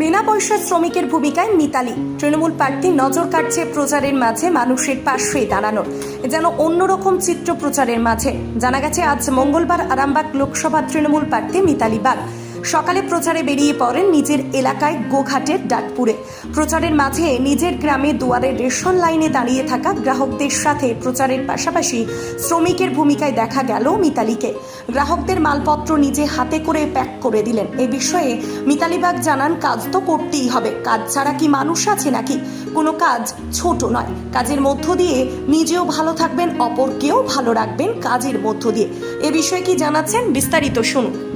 বিনা পয়সার শ্রমিকের ভূমিকায় মিতালি। তৃণমূল প্রার্থী নজর কাটছে প্রচারের মাঝে মানুষের পাশে দাঁড়ানো যেন অন্যরকম চিত্র প্রচারের মাঝে। জানা গেছে, আজ মঙ্গলবার আরামবাগ লোকসভা তৃণমূল প্রার্থী মিতালি বাগ। সকালে প্রচারে বেরিয়ে পড়েন নিজের এলাকায় গোঘাটের ডাকপুরে। প্রচারের মাঝে নিজের গ্রামে দুয়ারে রেশন লাইনে দাঁড়িয়ে থাকা গ্রাহকদের সাথে প্রচারের পাশাপাশি শ্রমিকের ভূমিকায় দেখা গেল মিতালিকে। গ্রাহকদের মালপত্র নিজে হাতে করে প্যাক করে দিলেন। এ বিষয়ে মিতালিবাগ জানান, কাজ তো করতেই হবে। কাজ ছাড়া কি মানুষ আছে নাকি? কোনো কাজ ছোট নয়। কাজের মধ্য দিয়ে নিজেও ভালো থাকবেন, অপরকেও ভালো রাখবেন কাজের মধ্য দিয়ে। এ বিষয়ে কি জানাচ্ছেন বিস্তারিত শুনুন।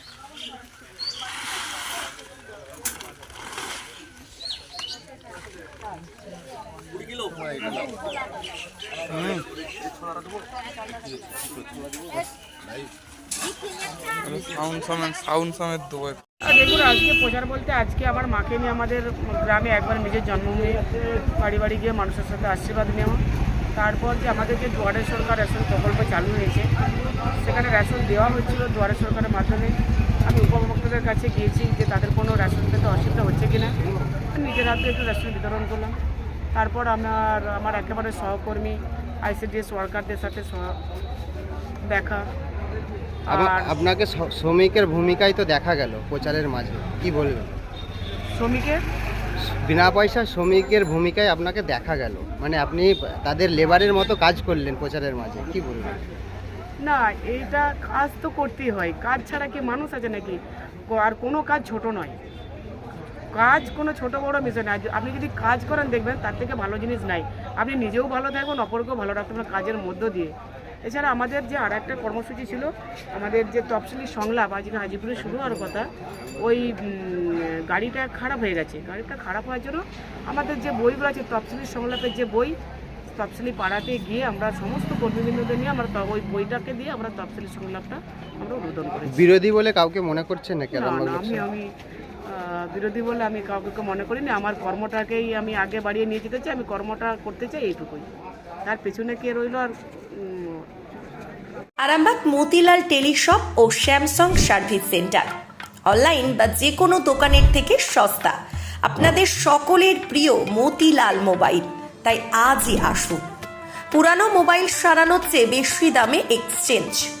দেখুন, আজকে প্রচার বলতে আজকে আমার মাকে নিয়ে আমাদের গ্রামে একবার নিজের জন্মভূমি বাড়ি বাড়ি গিয়ে মানুষের সাথে আশীর্বাদ নেওয়া। তারপর যে আমাদের যে দুয়ারে সরকার রেশন প্রকল্প চালু হয়েছে, সেখানে রেশন দেওয়া হচ্ছিল দুয়ারে সরকারের মাধ্যমে। আমি উপভোক্তাদের কাছে গিয়েছি যে তাদের কোনো রেশন পেতে অসুবিধা হচ্ছে কিনা। নিজের হাতে একটু রেশন বিতরণ করলাম। তারপর আমার আমার একেবারে সহকর্মী আইসিডিএস ওয়ার্কারদের সাথে দেখা। আপ- আপনাকে শ্রমিকের ভূমিকায় তো দেখা গেল প্রচারের মাঝে কি বলবেন? শ্রমিকের? বিনা পয়সা শ্রমিকের ভূমিকায় আপনাকে দেখা গেল মানে আপনি তাদের লেবারের মতো কাজ করলেন প্রচারের মাঝে কি বলবেন? না এইটা কাজ তো করতেই হয় কাজ ছাড়া কি মানুষ আছে নাকি? আর কোনো কাজ ছোট নয়। কাজ কোনো ছোট বড় বিষয় না। আপনি যদি কাজ করেন দেখবেন তার থেকে ভালো জিনিস নাই। আপনি নিজেও ভালো থাকবেন অপরকেও ভালো রাখতে পারেন কাজের মধ্য দিয়ে। এছাড়া আমাদের যে আর একটা কর্মসূচি ছিল আমাদের যে তফসিলি সংলাপ আজকে হাজিপুরে শুরু হওয়ার কথা ওই গাড়িটা খারাপ হয়ে গেছে। গাড়িটা খারাপ হওয়ার জন্য আমাদের যে বইগুলো আছে তফসিলি সংলাপের যে বই তফসিলি পাড়াতে গিয়ে আমরা সমস্ত কর্মীবৃন্দদের নিয়ে আমরা ওই বইটাকে দিয়ে আমরা তফসিলি সংলাপটা আমরা উদ্বোধন করি বিরোধী বলে কাউকে মনে করছেন না কেন আমি আমি বিরোধী বলে আমি কাউকে মনে করিনি। আমার কর্মটাকেই আমি আগে বাড়িয়ে নিয়ে যেতে চাই, আমি কর্মটা করতে চাই এইটুকুই। তার পেছনে কে রইল আর আরামবাগ মতিলাল টেলিশপ ও স্যামসাং সার্ভিস সেন্টার। অনলাইন বা যে কোনো দোকানের থেকে সস্তা। আপনাদের সকলের প্রিয় মতিলাল মোবাইল। তাই আজই আসুন। পুরানো মোবাইল সারানোর চেয়ে বেশি দামে এক্সচেঞ্জ।